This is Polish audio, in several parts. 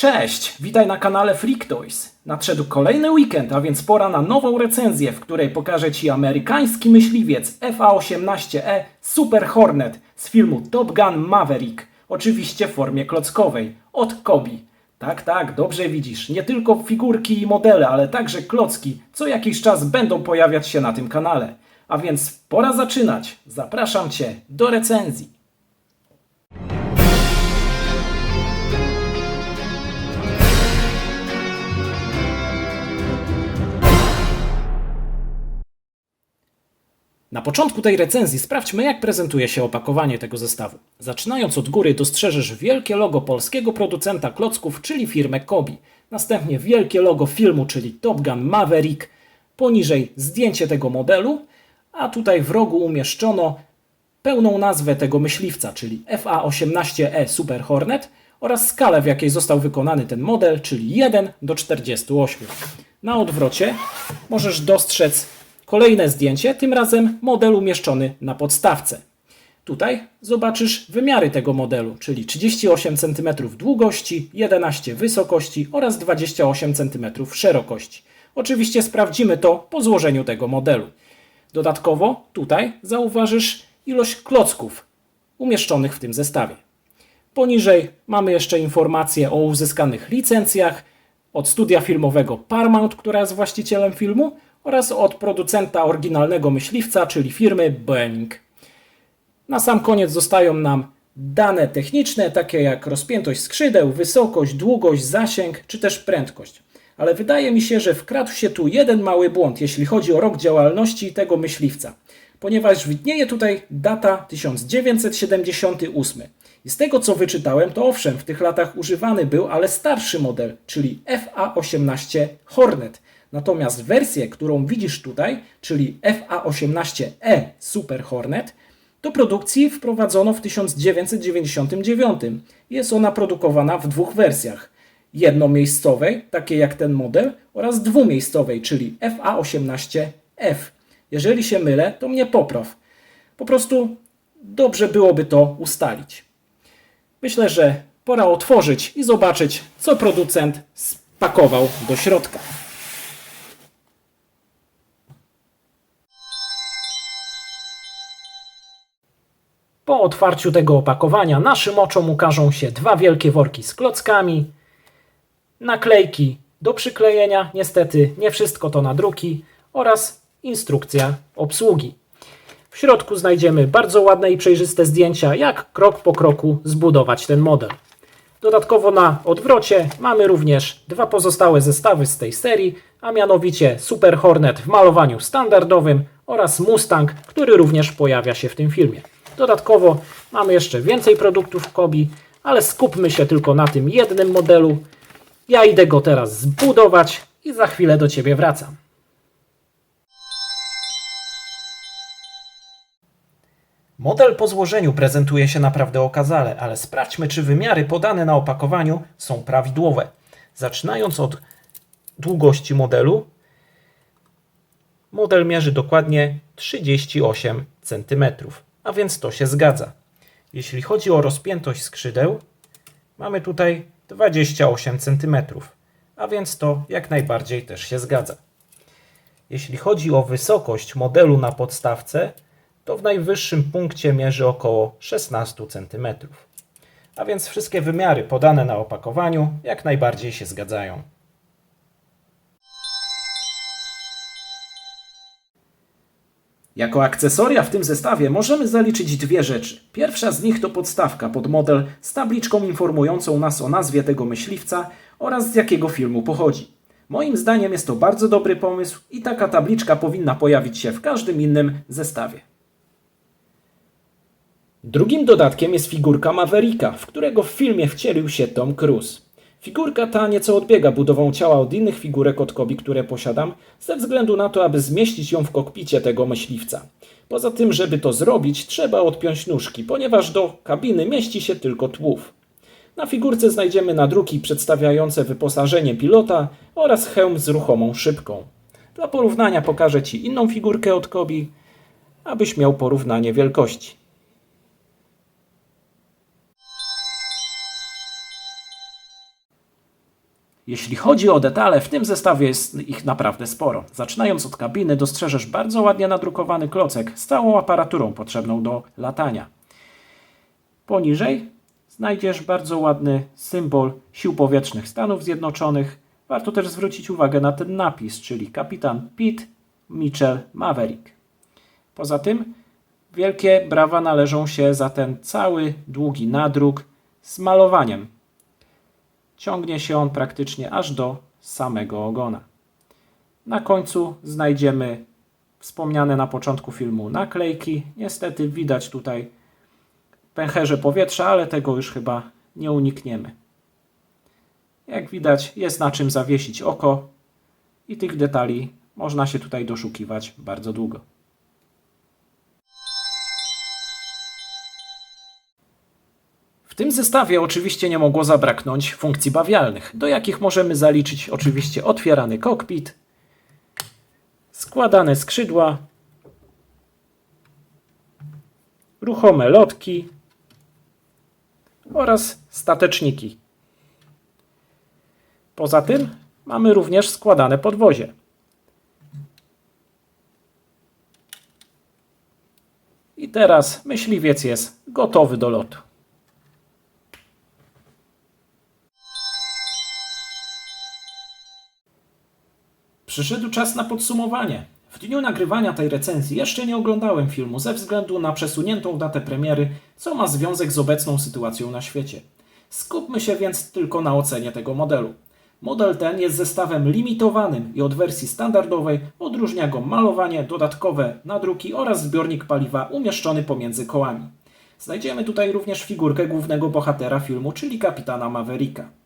Cześć, witaj na kanale Freak Toys. Nadszedł kolejny weekend, a więc pora na nową recenzję, w której pokażę Ci amerykański myśliwiec FA-18E Super Hornet z filmu Top Gun Maverick. Oczywiście w formie klockowej, od Kobi. Tak, tak, dobrze widzisz. Nie tylko figurki i modele, ale także klocki co jakiś czas będą pojawiać się na tym kanale. A więc pora zaczynać. Zapraszam Cię do recenzji. Na początku tej recenzji sprawdźmy, jak prezentuje się opakowanie tego zestawu. Zaczynając od góry, dostrzeżesz wielkie logo polskiego producenta klocków, czyli firmę Kobi. Następnie wielkie logo filmu, czyli Top Gun Maverick. Poniżej zdjęcie tego modelu, a tutaj w rogu umieszczono pełną nazwę tego myśliwca, czyli FA-18E Super Hornet oraz skalę, w jakiej został wykonany ten model, czyli 1 do 48. Na odwrocie możesz dostrzec kolejne zdjęcie, tym razem model umieszczony na podstawce. Tutaj zobaczysz wymiary tego modelu, czyli 38 cm długości, 11 wysokości oraz 28 cm szerokości. Oczywiście sprawdzimy to po złożeniu tego modelu. Dodatkowo tutaj zauważysz ilość klocków umieszczonych w tym zestawie. Poniżej mamy jeszcze informacje o uzyskanych licencjach od studia filmowego Paramount, która jest właścicielem filmu, oraz od producenta oryginalnego myśliwca, czyli firmy Boeing. Na sam koniec zostają nam dane techniczne, takie jak rozpiętość skrzydeł, wysokość, długość, zasięg czy też prędkość. Ale wydaje mi się, że wkradł się tu jeden mały błąd, jeśli chodzi o rok działalności tego myśliwca, ponieważ widnieje tutaj data 1978. I z tego co wyczytałem, to owszem, w tych latach używany był, ale starszy model, czyli FA-18 Hornet. Natomiast wersję, którą widzisz tutaj, czyli FA-18E Super Hornet, do produkcji wprowadzono w 1999. Jest ona produkowana w dwóch wersjach. Jednomiejscowej, takiej jak ten model, oraz dwumiejscowej, czyli FA-18F. Jeżeli się mylę, to mnie popraw. Po prostu dobrze byłoby to ustalić. Myślę, że pora otworzyć i zobaczyć, co producent spakował do środka. Po otwarciu tego opakowania naszym oczom ukażą się dwa wielkie worki z klockami, naklejki do przyklejenia, niestety nie wszystko to na druki oraz instrukcja obsługi. W środku znajdziemy bardzo ładne i przejrzyste zdjęcia, jak krok po kroku zbudować ten model. Dodatkowo na odwrocie mamy również dwa pozostałe zestawy z tej serii, a mianowicie Super Hornet w malowaniu standardowym oraz Mustang, który również pojawia się w tym filmie. Dodatkowo mamy jeszcze więcej produktów Kobi, ale skupmy się tylko na tym jednym modelu. Ja idę go teraz zbudować i za chwilę do Ciebie wracam. Model po złożeniu prezentuje się naprawdę okazale, ale sprawdźmy, czy wymiary podane na opakowaniu są prawidłowe. Zaczynając od długości modelu, model mierzy dokładnie 38 cm, a więc to się zgadza. Jeśli chodzi o rozpiętość skrzydeł, mamy tutaj 28 cm, a więc to jak najbardziej też się zgadza. Jeśli chodzi o wysokość modelu na podstawce, to w najwyższym punkcie mierzy około 16 cm. A więc wszystkie wymiary podane na opakowaniu jak najbardziej się zgadzają. Jako akcesoria w tym zestawie możemy zaliczyć dwie rzeczy. Pierwsza z nich to podstawka pod model z tabliczką informującą nas o nazwie tego myśliwca oraz z jakiego filmu pochodzi. Moim zdaniem jest to bardzo dobry pomysł i taka tabliczka powinna pojawić się w każdym innym zestawie. Drugim dodatkiem jest figurka Mavericka, w którego w filmie wcielił się Tom Cruise. Figurka ta nieco odbiega budową ciała od innych figurek od Kobi, które posiadam, ze względu na to, aby zmieścić ją w kokpicie tego myśliwca. Poza tym, żeby to zrobić, trzeba odpiąć nóżki, ponieważ do kabiny mieści się tylko tłów. Na figurce znajdziemy nadruki przedstawiające wyposażenie pilota oraz hełm z ruchomą szybką. Dla porównania pokażę Ci inną figurkę od Kobi, abyś miał porównanie wielkości. Jeśli chodzi o detale, w tym zestawie jest ich naprawdę sporo. Zaczynając od kabiny, dostrzeżesz bardzo ładnie nadrukowany klocek z całą aparaturą potrzebną do latania. Poniżej znajdziesz bardzo ładny symbol Sił Powietrznych Stanów Zjednoczonych. Warto też zwrócić uwagę na ten napis, czyli kapitan Pete Mitchell Maverick. Poza tym wielkie brawa należą się za ten cały długi nadruk z malowaniem. Ciągnie się on praktycznie aż do samego ogona. Na końcu znajdziemy wspomniane na początku filmu naklejki. Niestety widać tutaj pęcherze powietrza, ale tego już chyba nie unikniemy. Jak widać, jest na czym zawiesić oko i tych detali można się tutaj doszukiwać bardzo długo. Tym zestawie oczywiście nie mogło zabraknąć funkcji bawialnych, do jakich możemy zaliczyć oczywiście otwierany kokpit, składane skrzydła, ruchome lotki oraz stateczniki. Poza tym mamy również składane podwozie. I teraz myśliwiec jest gotowy do lotu. Przyszedł czas na podsumowanie. W dniu nagrywania tej recenzji jeszcze nie oglądałem filmu ze względu na przesuniętą datę premiery, co ma związek z obecną sytuacją na świecie. Skupmy się więc tylko na ocenie tego modelu. Model ten jest zestawem limitowanym i od wersji standardowej odróżnia go malowanie, dodatkowe nadruki oraz zbiornik paliwa umieszczony pomiędzy kołami. Znajdziemy tutaj również figurkę głównego bohatera filmu, czyli kapitana Mavericka.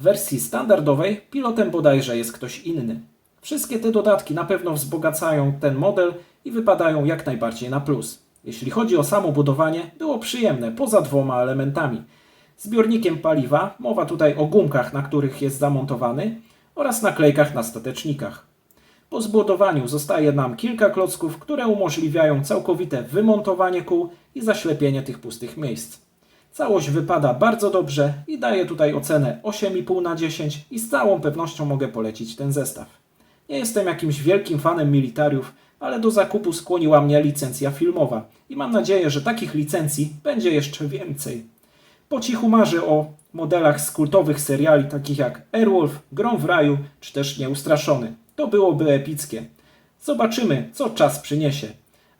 W wersji standardowej pilotem bodajże jest ktoś inny. Wszystkie te dodatki na pewno wzbogacają ten model i wypadają jak najbardziej na plus. Jeśli chodzi o samo budowanie, było przyjemne poza dwoma elementami. Zbiornikiem paliwa, mowa tutaj o gumkach, na których jest zamontowany, oraz naklejkach na statecznikach. Po zbudowaniu zostaje nam kilka klocków, które umożliwiają całkowite wymontowanie kół i zaślepienie tych pustych miejsc. Całość wypada bardzo dobrze i daję tutaj ocenę 8,5 na 10 i z całą pewnością mogę polecić ten zestaw. Nie jestem jakimś wielkim fanem militariów, ale do zakupu skłoniła mnie licencja filmowa i mam nadzieję, że takich licencji będzie jeszcze więcej. Po cichu marzę o modelach z kultowych seriali takich jak Airwolf, Grom w raju czy też Nieustraszony. To byłoby epickie. Zobaczymy, co czas przyniesie.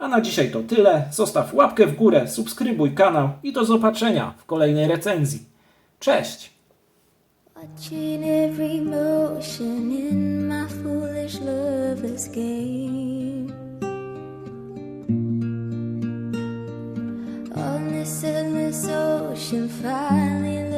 A na dzisiaj to tyle. Zostaw łapkę w górę, subskrybuj kanał i do zobaczenia w kolejnej recenzji. Cześć! Watching every motion in my foolish loveless game. On this endless ocean, finally